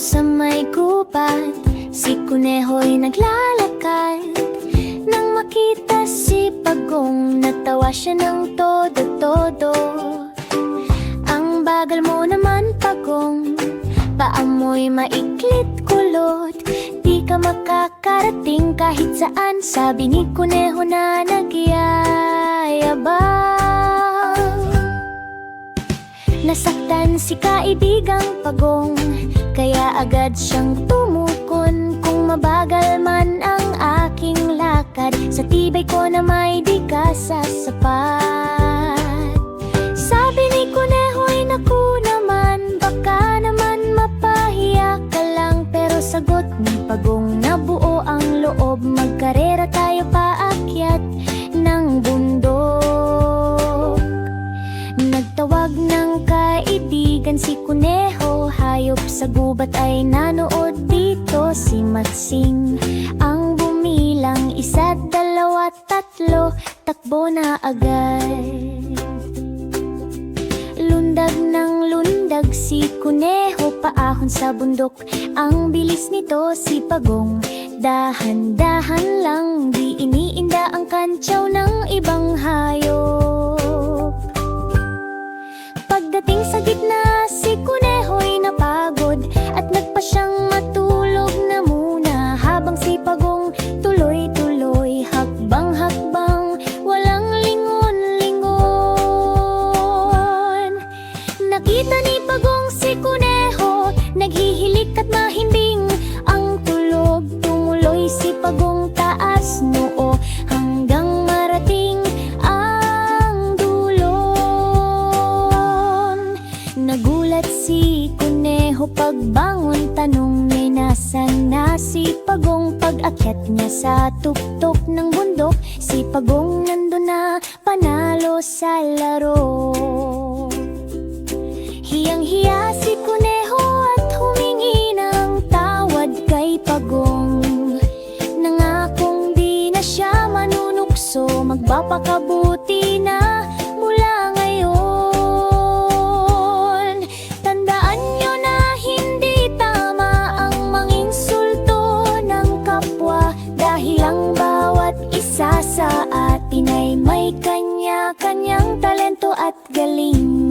lumipad Si kuneho'y naglalakad. Nang makita si Pagong Natawa siya ng todo-todo. Ang bagal mo naman Pagong Paamoy maiklit kulot. Di ka makakarating kahit saan Sabi ni kuneho na nagyayabang Nasaktan si kaibigang pagong Kaya agad siyang tumukon Kung mabagal man ang aking lakad. Sa tibay ko na may di ka sasapat. Sabi ni Kuneho'y naku naman Baka naman mapahiya ka lang. Pero sagot ni pagong nabuo ang loob Magkarera tayo paakyat ng bundok. Nagtawag ng kaibigan si Kuneho Hayop sa gubat ay nanood dito Si Matsing ang bumilang Isa't dalawa tatlo Takbo na agad. Lundag ng lundag si Kuneho Paahon sa bundok. Ang bilis nito si Pagong. Dahan-dahan lang Di iniinda ang kantsaw ng ibang hayop Nakita ni Pagong si Kuneho Naghihilik at mahimbing. Ang tulog, tumuloy si Pagong taas noo Hanggang marating ang dulon. Nagulat si Kuneho pagbangon Tanong niya nasan na si Pagong? Pag-akyat niya sa tuktok ng bundok Si Pagong nandun na panalo sa laro Hiyang-hiya si Kuneho at humingi ng tawad kay Pagong. Nangakong di na siya manunukso Magpapakabuti na mula ngayon. Tandaan nyo na hindi tama ang manginsulto ng kapwa Dahil ang bawat isa sa atin ay may kanya-kanyang talento at galing